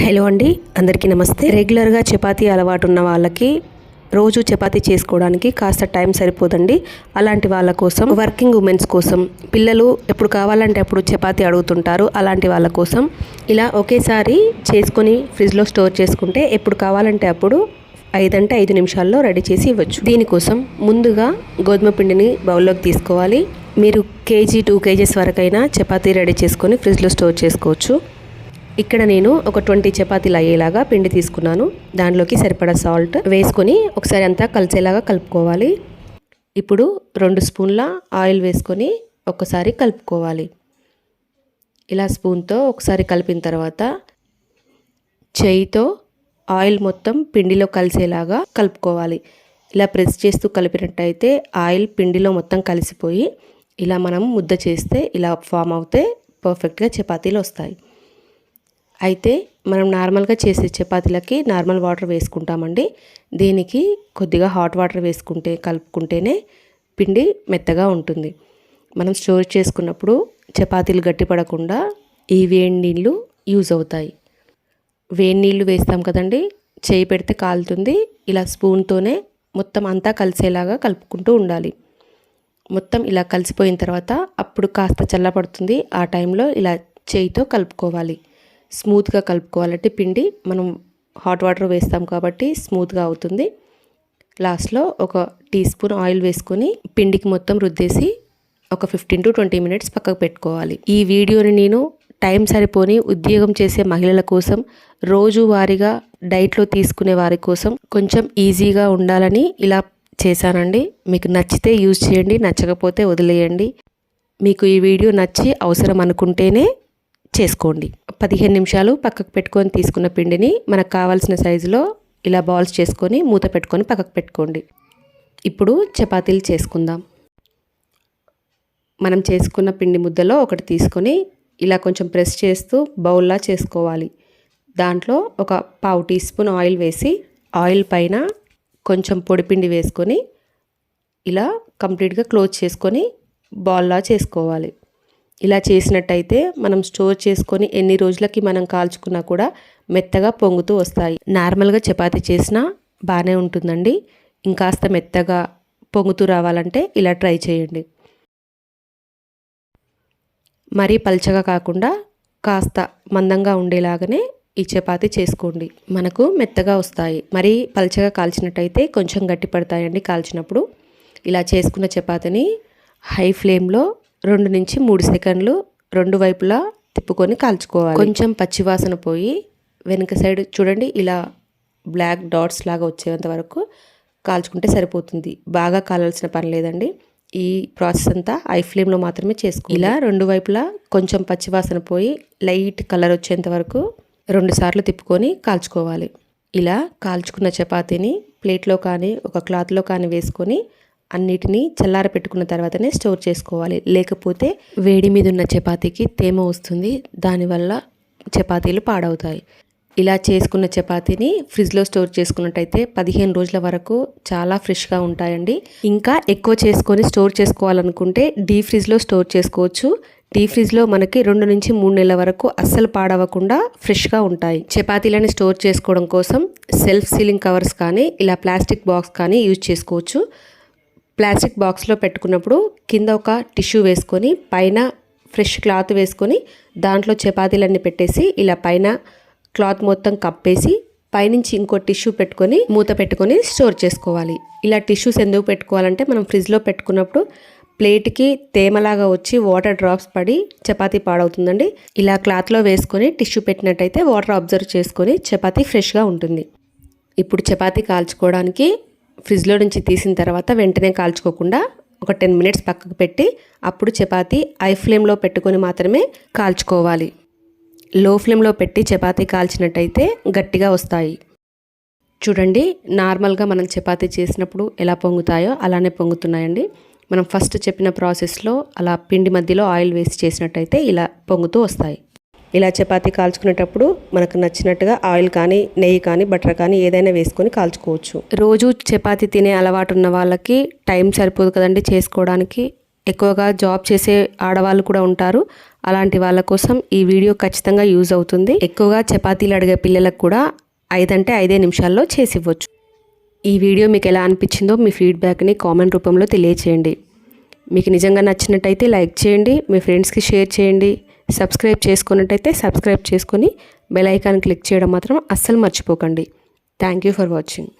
Hello అండి అందరికీ నమస్తే. రెగ్యులర్గా చపాతీ అలవాటు ఉన్న వాళ్ళకి రోజు చపాతీ చేసుకోవడానికి కాస్త టైం సరిపోదండి. అలాంటి వాళ్ళ కోసం వర్కింగ్ ఉమెన్స్ కోసం పిల్లలు ఎప్పుడు కావాలంటే అప్పుడు చపాతీ అడుగుతుంటారు. అలాంటి వాళ్ళ కోసం ఇలా ఒకేసారి చేసుకొని ఫ్రిడ్జ్లో స్టోర్ చేసుకుంటే ఎప్పుడు కావాలంటే అప్పుడు ఐదంటే ఐదు నిమిషాల్లో రెడీ చేసి ఇవ్వచ్చు. దీనికోసం ముందుగా గోధుమ పిండిని బౌల్లోకి తీసుకోవాలి. మీరు కేజీ టూ కేజీస్ వరకైనా చపాతీ రెడీ చేసుకొని ఫ్రిడ్జ్లో స్టోర్ చేసుకోవచ్చు. ఇక్కడ నేను ఒక ట్వంటీ చపాతీలు అయ్యేలాగా పిండి తీసుకున్నాను. దానిలోకి సరిపడా సాల్ట్ వేసుకొని ఒకసారి అంతా కలిసేలాగా కలుపుకోవాలి. ఇప్పుడు రెండు స్పూన్ల ఆయిల్ వేసుకొని ఒకసారి కలుపుకోవాలి. ఇలా స్పూన్తో ఒకసారి కలిపిన తర్వాత చేయితో ఆయిల్ మొత్తం పిండిలో కలిసేలాగా కలుపుకోవాలి. ఇలా ప్రెస్ చేస్తూ కలిపినట్టయితే ఆయిల్ పిండిలో మొత్తం కలిసిపోయి ఇలా మనం ముద్ద చేస్తే ఇలా ఫామ్ అవుతే పర్ఫెక్ట్గా చపాతీలు వస్తాయి. అయితే మనం నార్మల్గా చేసే చపాతీలకి నార్మల్ వాటర్ వేసుకుంటామండి. దీనికి కొద్దిగా హాట్ వాటర్ వేసుకుంటే కలుపుకుంటేనే పిండి మెత్తగా ఉంటుంది. మనం స్టోర్ చేసుకున్నప్పుడు చపాతీలు గట్టిపడకుండా ఈ వేడి నీళ్ళు యూజ్ అవుతాయి. వేడి నీళ్ళు వేస్తాం కదండి చేయి పెడితే కాలుతుంది. ఇలా స్పూన్తోనే మొత్తం అంతా కలిసేలాగా కలుపుకుంటూ ఉండాలి. మొత్తం ఇలా కలిసిపోయిన తర్వాత అప్పుడు కాస్త చల్లబడుతుంది. ఆ టైంలో ఇలా చేయితో కలుపుకోవాలి. స్మూత్గా కలుపుకోవాలంటే పిండి మనం హాట్ వాటర్ వేస్తాం కాబట్టి స్మూత్గా అవుతుంది. లాస్ట్లో ఒక టీ స్పూన్ ఆయిల్ వేసుకొని పిండికి మొత్తం రుద్దేసి ఒక ఫిఫ్టీన్ టు ట్వంటీ మినిట్స్ పక్కకు పెట్టుకోవాలి. ఈ వీడియోని నేను టైం సరిపోని ఉద్యోగం చేసే మహిళల కోసం రోజువారీగా డైట్లో తీసుకునే వారి కోసం కొంచెం ఈజీగా ఉండాలని ఇలా చేశానండి. మీకు నచ్చితే యూజ్ చేయండి నచ్చకపోతే వదిలేయండి. మీకు ఈ వీడియో నచ్చి అవసరం అనుకుంటేనే చేసుకోండి. పదిహేను నిమిషాలు పక్కకు పెట్టుకొని తీసుకున్న పిండిని మనకు కావాల్సిన సైజులో ఇలా బాల్స్ చేసుకొని మూత పెట్టుకొని పక్కకు పెట్టుకోండి. ఇప్పుడు చపాతీలు చేసుకుందాం. మనం చేసుకున్న పిండి ముద్దలో ఒకటి తీసుకొని ఇలా కొంచెం ప్రెస్ చేస్తూ బౌల్లా చేసుకోవాలి. దాంట్లో ఒక పావు టీ స్పూన్ ఆయిల్ వేసి ఆయిల్ పైన కొంచెం పొడిపిండి వేసుకొని ఇలా కంప్లీట్గా క్లోజ్ చేసుకొని బాల్లా చేసుకోవాలి. ఇలా చేసినట్టయితే మనం స్టోర్ చేసుకొని ఎన్ని రోజులకి మనం కాల్చుకున్నా కూడా మెత్తగా పొంగుతూ వస్తాయి. నార్మల్గా చపాతి చేసినా బాగానే ఉంటుందండి. ఇంకాస్త మెత్తగా పొంగుతూ రావాలంటే ఇలా ట్రై చేయండి. మరీ పల్చగా కాకుండా కాస్త మందంగా ఉండేలాగానే ఈ చపాతి చేసుకోండి. మనకు మెత్తగా వస్తాయి. మరీ పల్చగా కాల్చినట్టయితే కొంచెం గట్టి పడతాయండి కాల్చినప్పుడు. ఇలా చేసుకున్న చపాతీని హై ఫ్లేమ్లో రెండు నుంచి మూడు సెకండ్లు రెండు వైపులా తిప్పుకొని కాల్చుకోవాలి. కొంచెం పచ్చివాసన పోయి వెనుక సైడ్ చూడండి ఇలా బ్లాక్ డాట్స్ లాగా వచ్చేంత వరకు కాల్చుకుంటే సరిపోతుంది. బాగా కాలాల్సిన పని లేదండి. ఈ ప్రాసెస్ అంతా ఐ ఫ్లేమ్లో మాత్రమే చేసుకో ఇలా రెండు వైపులా కొంచెం పచ్చివాసన పోయి లైట్ కలర్ వచ్చేంత వరకు రెండు సార్లు తిప్పుకొని కాల్చుకోవాలి. ఇలా కాల్చుకున్న చపాతీని ప్లేట్లో కానీ ఒక క్లాత్లో కానీ వేసుకొని అన్నిటినీ చల్లార పెట్టుకున్న తర్వాతనే స్టోర్ చేసుకోవాలి. లేకపోతే వేడి మీద ఉన్న చపాతీకి తేమ వస్తుంది. దానివల్ల చపాతీలు పాడవుతాయి. ఇలా చేసుకున్న చపాతీని ఫ్రిడ్జ్లో స్టోర్ చేసుకున్నట్టయితే పదిహేను రోజుల వరకు చాలా ఫ్రెష్గా ఉంటాయండి. ఇంకా ఎక్కువ చేసుకొని స్టోర్ చేసుకోవాలనుకుంటే డీ ఫ్రిడ్జ్లో స్టోర్ చేసుకోవచ్చు. డీ ఫ్రిడ్జ్లో మనకి రెండు నుంచి మూడు నెలల వరకు అస్సలు పాడవకుండా ఫ్రెష్గా ఉంటాయి. చపాతీలని స్టోర్ చేసుకోవడం కోసం సెల్ఫ్ సీలింగ్ కవర్స్ కానీ ఇలా ప్లాస్టిక్ బాక్స్ కానీ యూజ్ చేసుకోవచ్చు. ప్లాస్టిక్ బాక్స్లో పెట్టుకున్నప్పుడు కింద ఒక టిష్యూ వేసుకొని పైన ఫ్రెష్ క్లాత్ వేసుకొని దాంట్లో చపాతీలన్నీ పెట్టేసి ఇలా పైన క్లాత్ మొత్తం కప్పేసి పైనుంచి ఇంకో టిష్యూ పెట్టుకొని మూత పెట్టుకొని స్టోర్ చేసుకోవాలి. ఇలా టిష్యూస్ ఎందుకు పెట్టుకోవాలంటే మనం ఫ్రిడ్జ్లో పెట్టుకున్నప్పుడు ప్లేట్కి తేమలాగా వచ్చి వాటర్ డ్రాప్స్ పడి చపాతీ పాడవుతుందండి. ఇలా క్లాత్లో వేసుకొని టిష్యూ పెట్టినట్టయితే వాటర్ అబ్జర్వ్ చేసుకొని చపాతీ ఫ్రెష్గా ఉంటుంది. ఇప్పుడు చపాతీ కాల్చుకోవడానికి ఫ్రిడ్జ్లో నుంచి తీసిన తర్వాత వెంటనే కాల్చుకోకుండా ఒక టెన్ మినిట్స్ పక్కకు పెట్టి అప్పుడు చపాతీ ఐ ఫ్లేమ్లో పెట్టుకొని మాత్రమే కాల్చుకోవాలి. లో ఫ్లేమ్లో పెట్టి చపాతీ కాల్చినట్టయితే గట్టిగా వస్తాయి. చూడండి నార్మల్గా మనం చపాతీ చేసినప్పుడు ఎలా పొంగుతాయో అలానే పొంగుతున్నాయండి. మనం ఫస్ట్ చెప్పిన ప్రాసెస్లో అలా పిండి మధ్యలో ఆయిల్ వేసి చేసినట్టయితే ఇలా పొంగుతూ వస్తాయి. ఇలా చపాతి కాల్చుకునేటప్పుడు మనకు నచ్చినట్టుగా ఆయిల్ కానీ నెయ్యి కానీ బటర్ కానీ ఏదైనా వేసుకొని కాల్చుకోవచ్చు. రోజు చపాతి తినే అలవాటు ఉన్న వాళ్ళకి టైం సరిపోదు కదండి చేసుకోవడానికి. ఎక్కువగా జాబ్ చేసే ఆడవాళ్ళు కూడా ఉంటారు. అలాంటి వాళ్ళ కోసం ఈ వీడియో ఖచ్చితంగా యూజ్ అవుతుంది. ఎక్కువగా చపాతీలు అడిగే పిల్లలకు కూడా ఐదంటే ఐదే నిమిషాల్లో చేసి ఇవ్వచ్చు. ఈ వీడియో మీకు ఎలా అనిపించిందో మీ ఫీడ్బ్యాక్ని కామెంట్ రూపంలో తెలియచేయండి. మీకు నిజంగా నచ్చినట్టయితే లైక్ చేయండి మీ ఫ్రెండ్స్కి షేర్ చేయండి. సబ్స్క్రైబ్ చేసుకున్నట్టయితే సబ్స్క్రైబ్ చేసుకొని బెల్ ఐకాన్ క్లిక్ చేయడం మాత్రం అస్సలు మర్చిపోకండి. Thank you for watching